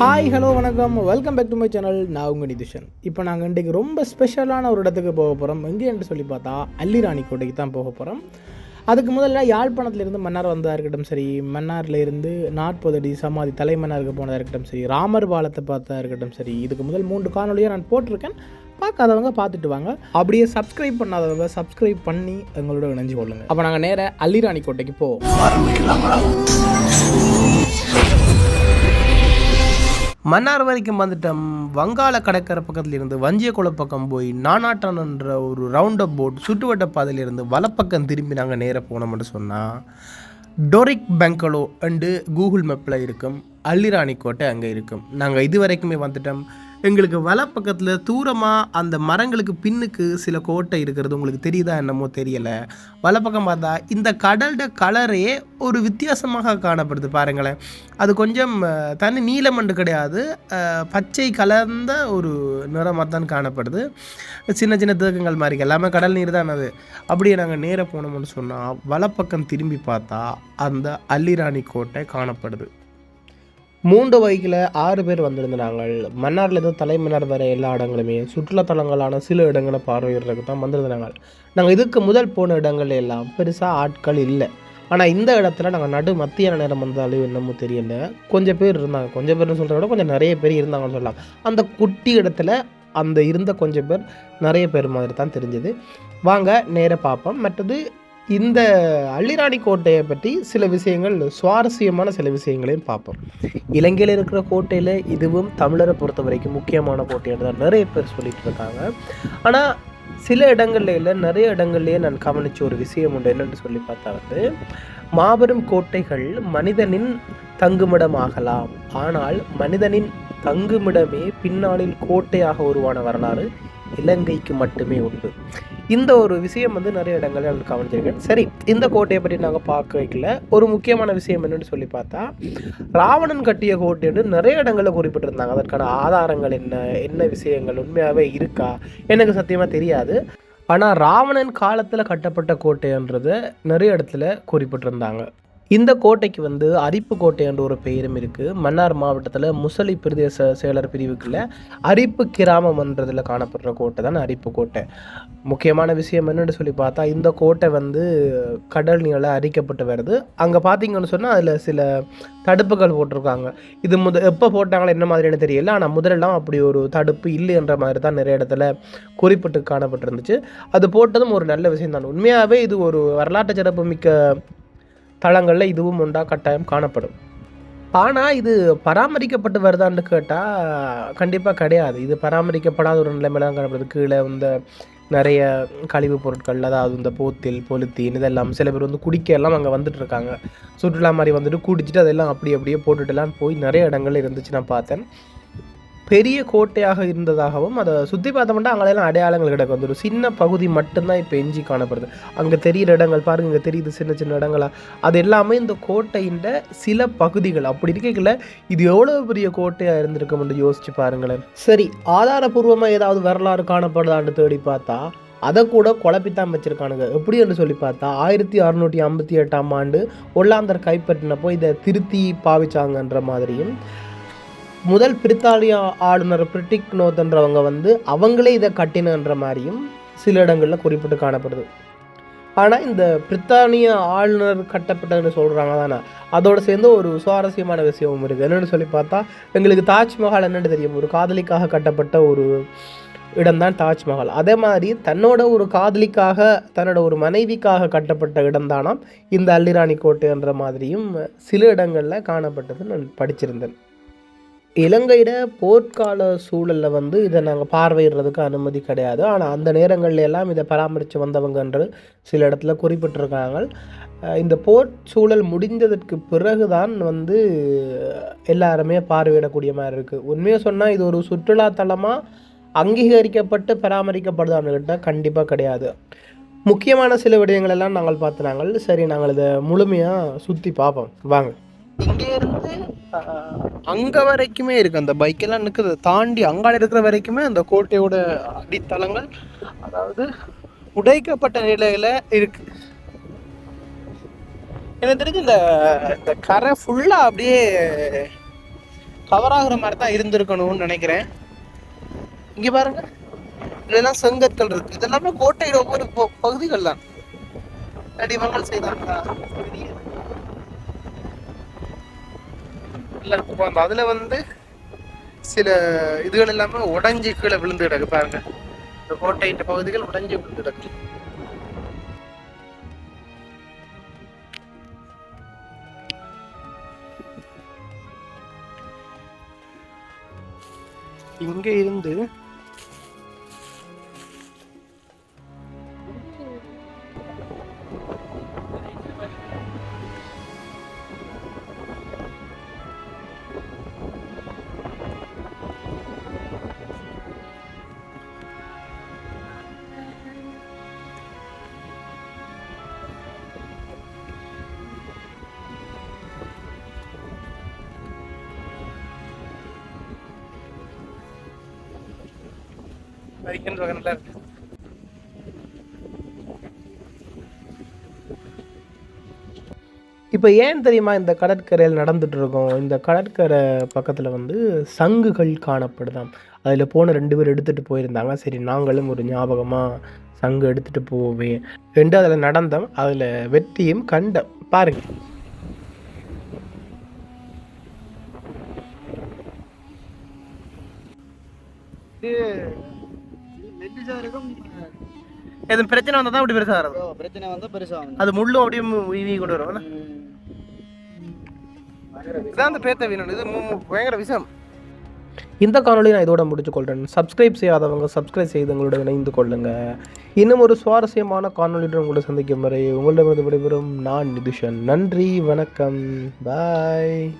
Hi hello வணக்கம். Welcome back to my channel நான் உங்கள் நிதிஷன். இப்போ நாங்கள் இன்றைக்கு ரொம்ப ஸ்பெஷலான ஒரு இடத்துக்கு போக போகிறோம் எங்கே என்று சொல்லி பார்த்தா அல்லிராணி கோட்டைக்கு தான் போக போகிறோம் அதுக்கு முதல்ல யாழ்ப்பாணத்துலேருந்து மன்னார் வந்ததாக இருக்கட்டும் சரி மன்னார்லேருந்து நாற்பதடி சமாதி தலைமன்னாருக்கு போனதாக இருக்கட்டும் சரி ராமர் பாலத்தை பார்த்ததாக இருக்கட்டும் சரி இதுக்கு முதல் மூன்று காணொலியாக நான் போட்டிருக்கேன். பார்க்காதவங்க பார்த்துட்டு வாங்க. அப்படியே சப்ஸ்கிரைப் பண்ணாதவங்க சப்ஸ்கிரைப் பண்ணி எங்களோட இணைஞ்சு கொள்ளுங்க. அப்போ நாங்கள் நேராக அல்லிராணி கோட்டைக்கு போவோம். மன்னார் வரைக்கும் வந்துட்டோம். வங்காள கடற்கரை பக்கத்தில் இருந்து வஞ்சியகுள பக்கம் போய் நானாட்டம் ஒரு ரவுண்ட் அப் போட் சுற்றுவட்ட பாதையிலிருந்து வலப்பக்கம் திரும்பி நாங்கள் நேராக போனோம்னு சொன்னால் டொரிக் பெங்களோ அண்டு கூகுள் மேப்பில் இருக்கும் அல்லிராணி கோட்டை அங்கே இருக்கும். நாங்கள் இது வரைக்குமே வந்துட்டோம். எங்களுக்கு வலப்பக்கத்தில் தூரமாக அந்த மரங்களுக்கு பின்னுக்கு சில கோட்டை இருக்கிறது உங்களுக்கு தெரியுதா என்னமோ தெரியலை. வலப்பக்கம் பார்த்தா இந்த கடலோட கலரே ஒரு வித்தியாசமாக காணப்படுது பாருங்களேன். அது கொஞ்சம் தனி நீலமண்டு கிடையாது. பச்சை கலர்ந்த ஒரு நிறமாக தான் காணப்படுது. சின்ன சின்ன தேக்கங்கள் மாதிரி எல்லாமே கடல் நீர் தான் அது. அப்படியே நாங்கள் நேராக போனோம்னு சொன்னால் வலப்பக்கம் திரும்பி பார்த்தா அந்த அல்லிராணி கோட்டை காணப்படுது. மூன்று பைக்கில் ஆறு பேர் வந்திருந்தாங்க மன்னார்லேருந்து தலைமன்னார் வர எல்லா இடங்களுமே சுற்றுலாத்தலங்களான சில இடங்களை பார்வையிடுறதுக்கு தான் வந்திருந்தாங்க நாங்கள் இதுக்கு முதல் போன இடங்கள் எல்லாம் பெருசாக ஆட்கள் இல்லை. ஆனால் இந்த இடத்துல நாங்கள் நடு மத்தியான நேரம் வந்தாலும் என்னமோ தெரியல. கொஞ்சம் பேர் இருந்தாங்க. கொஞ்சம் பேர்னு சொல்கிறத விட கொஞ்சம் நிறைய பேர் இருந்தாங்கன்னு சொல்லலாம். அந்த குட்டி இடத்துல அந்த இருந்த கொஞ்சம் பேர் நிறைய பேர் மாதிரி தான் தெரிஞ்சது. வாங்க நேராக பார்ப்போம். மற்றது இந்த அள்ளிராணி கோட்டையை பற்றி சில விஷயங்கள் சுவாரஸ்யமான சில விஷயங்களையும் பார்ப்போம். இலங்கையில் இருக்கிற கோட்டையில் இதுவும் தமிழரை பொறுத்த வரைக்கும் முக்கியமான கோட்டைன்னு தான் நிறைய பேர் சொல்லிட்டு இருக்காங்க. ஆனால் சில இடங்கள்ல இல்லை நிறைய இடங்கள்லேயே நான் கவனிச்ச ஒரு விஷயம் உண்டு. என்னென்னு சொல்லி பார்த்தா வந்து மாபெரும் கோட்டைகள் மனிதனின் தங்குமிடம் ஆகலாம் ஆனால் மனிதனின் தங்குமிடமே பின்னாளில் கோட்டையாக உருவான வரலாறு இலங்கைக்கு மட்டுமே உண்டு. இந்த ஒரு விஷயம் வந்து நிறைய இடங்களில் நான் கவனிச்சிருக்கேன். சரி இந்த கோட்டையை பற்றி நாங்கள் பார்க்க வைக்கல. ஒரு முக்கியமான விஷயம் என்னன்னு சொல்லி பார்த்தா ராவணன் கட்டிய கோட்டைன்னு நிறைய இடங்களில் குறிப்பிட்டிருந்தாங்க. அதற்கான ஆதாரங்கள் என்ன என்ன விஷயங்கள் உண்மையாகவே இருக்கா எனக்கு சத்தியமாக தெரியாது. ஆனால் ராவணன் காலத்தில் கட்டப்பட்ட கோட்டைன்றதை நிறைய இடத்துல குறிப்பிட்டிருந்தாங்க. இந்த கோட்டைக்கு வந்து அரிப்பு கோட்டை என்ற ஒரு பெயரும் இருக்குது மன்னார் மாவட்டத்தில் முசலி பிரதேச செயலர் பிரிவுக்குள்ள அரிப்பு கிராமம்ன்றதில் காணப்படுற கோட்டை தான் அரிப்பு கோட்டை முக்கியமான விஷயம் என்னென்னு சொல்லி பார்த்தா இந்த கோட்டை வந்து கடல் நீரில் அரிக்கப்பட்டு வருது. அங்கே பார்த்தீங்கன்னு சொன்னால் அதில் சில தடுப்புகள் போட்டிருக்காங்க. இது முத எப்போ போட்டாங்களோ என்ன மாதிரின்னு தெரியல. ஆனால் முதலெல்லாம் அப்படி ஒரு தடுப்பு இல்லைன்ற மாதிரி தான் நிறைய இடத்துல குறிப்பிட்டு காணப்பட்டிருந்துச்சு. அது போட்டதும் ஒரு நல்ல விஷயம் தான். உண்மையாகவே இது ஒரு வரலாற்று சிறப்பு மிக்க தளங்களில் இதுவும் உண்டாக கட்டாயம் காணப்படும். ஆனால் இது பராமரிக்கப்பட்டு வருதான்னு கேட்டால் கண்டிப்பாக கிடையாது. இது பராமரிக்கப்படாத ஒரு நிலைமையில தான் காணப்படுது கீழே இந்த நிறைய கழிவுப் பொருட்கள் அதாவது இந்த போத்தில் பொலித்தீன் இதெல்லாம் சில பேர் வந்து குடிக்க எல்லாம் அங்கே வந்துட்டு இருக்காங்க. சுற்றுலா மாதிரி வந்துட்டு குடிச்சிட்டு அதெல்லாம் அப்படி அப்படியே போட்டுட்டுலாம் போய் நிறைய இடங்கள்ல இருந்துச்சு நான் பார்த்தேன். பெரிய கோட்டையாக இருந்ததாகவும் அதை சுற்றி பார்த்தோம்னா அங்கெல்லாம் அடையாளங்கள் கிடக்கும் வந்து ஒரு சின்ன பகுதி மட்டும்தான் இப்போ எஞ்சி காணப்படுது. அங்கே தெரிகிற இடங்கள் பாருங்கள் இங்கே தெரியுது சின்ன சின்ன இடங்களா. அது எல்லாமே இந்த கோட்டையின் சில பகுதிகள். அப்படி இருக்கல இது எவ்வளோ பெரிய கோட்டையாக இருந்திருக்கும்னு யோசிச்சு பாருங்களேன். சரி ஆதாரபூர்வமாக ஏதாவது வரலாறு காணப்படுதான்னு தேடி பார்த்தா அதை கூட குழப்பித்தான் வச்சிருக்கானுங்க. எப்படி என்று சொல்லி பார்த்தா ஆயிரத்தி அறுநூற்றி ஐம்பத்தி எட்டாம் ஆண்டு ஒல்லாந்தர் கைப்பற்றினப்போ இதை திருத்தி பாவிச்சாங்கன்ற மாதிரியும் முதல் பிரித்தானியா ஆளுநர் பிரிட்டிக் நோத்ன்றவங்க வந்து அவங்களே இதை கட்டினன்ற மாதிரியும் சில இடங்களில் குறிப்பிட்டு காணப்படுது. ஆனால் இந்த பிரித்தானிய ஆளுநர் கட்டப்பட்டதுன்னு சொல்கிறாங்க தானே அதோடு சேர்ந்து ஒரு சுவாரஸ்யமான விஷயமும் இருக்குது என்னென்னு சொல்லி பார்த்தா எங்களுக்கு தாஜ்மஹால் என்னென்னு தெரியும். ஒரு காதலிக்காக கட்டப்பட்ட ஒரு இடம்தான் தாஜ்மஹால். அதே மாதிரி தன்னோட ஒரு காதலிக்காக தன்னோட ஒரு மனைவிக்காக கட்டப்பட்ட இடம்தானாம் இந்த அல்லிராணி கோட்டைன்ற மாதிரியும் சில இடங்களில் காணப்பட்டது நான் படிச்சிருந்தேன். இலங்கையில் போர்க்கால சூழலில் வந்து இதை நாங்கள் பார்வையிடுறதுக்கு அனுமதி கிடையாது. ஆனால் அந்த நேரங்கள்ல எல்லாம் இதை பராமரித்து வந்தவங்கன்று சில இடத்துல குறிப்பிட்டிருக்காங்க. இந்த போர் சூழல் முடிந்ததற்கு பிறகுதான் வந்து எல்லாருமே பார்வையிடக்கூடிய மாதிரி இருக்குது உண்மையாக சொன்னால் இது ஒரு சுற்றுலாத்தலமாக அங்கீகரிக்கப்பட்டு பராமரிக்கப்படுதான்னு கேட்டால் கண்டிப்பாக கிடையாது. முக்கியமான சில விடயங்கள் எல்லாம் நாங்கள் பார்த்துனாங்கள் சரி நாங்கள் இதை முழுமையாக சுற்றி பார்ப்போம். வாங்க. இங்கே இருந்து அங்கே வரைக்குமே இருக்குது அந்த பைக்கெல்லாம் நிற்குது தாண்டி அங்கால இருக்கிற வரைக்குமே அந்த கோட்டையோட அடித்தளங்கள் அதாவது உடைக்கப்பட்ட நிலையில் இருக்கு. எனக்கு தெரிஞ்சு இந்த இந்த கரை ஃபுல்லாக அப்படியே கவர் ஆகுற மாதிரி தான் இருந்திருக்கணும்னு நினைக்கிறேன். இங்கே பாருங்க. இதெல்லாம் செங்கற்கள் இருக்கு. இதெல்லாமே கோட்டையோட ஒவ்வொரு ப- பகுதிகள் தான். அடிவங்கள் இல்ல இப்ப அந்த அதுல வந்து சில இதுகள் எல்லாமே உடஞ்சி கீழே விழுந்து கிடக்கு பாருங்க. இந்த கோட்டையின் பகுதிகள் உடஞ்சி விழுந்து கிடக்கு. இங்க இருந்து வைக்கன் வகை நல்லா இருக்கு. இப்போ ஏன் தெரியுமா இந்த கடற்கரையில் நடந்துட்டு இருக்கோம் இந்த கடற்கரை பக்கத்தில் வந்து சங்குகள் காணப்படுதாம். அதில் போன ரெண்டு பேர் எடுத்துகிட்டு போயிருந்தாங்க. சரி நாங்களும் ஒரு ஞாபகமாக சங்கு எடுத்துகிட்டு போவே. ரெண்டு அதில் நடந்தோம். அதில் வெற்றியும் கண்டம் நெல்லிசாருக்கும் எதுவும் பிரச்சனை வந்தால் தான் அப்படி பெருசாக வரும் பிரச்சனை வந்தா பெருசா வந்து அது முள்ளும் அப்படியே வீவி கொண்டு வரும் இதான் அந்த பேத்த வீணன் இது மு- மு- பயங்கர விஷம். இந்த காணொளி நான் இதோட முடிச்சு கொள்கிறேன் சப்ஸ்கிரைப் செய்யாதவங்க சப்ஸ்கிரைப் செய்து எங்களோட இணைந்து கொள்ளுங்க. இன்னும் ஒரு சுவாரஸ்யமான காணொளியுடன் உங்களை சந்திக்கும் வரை உங்களிடமிருந்து விடைபெறும் நான் நிதுஷன். நன்றி வணக்கம். பாய்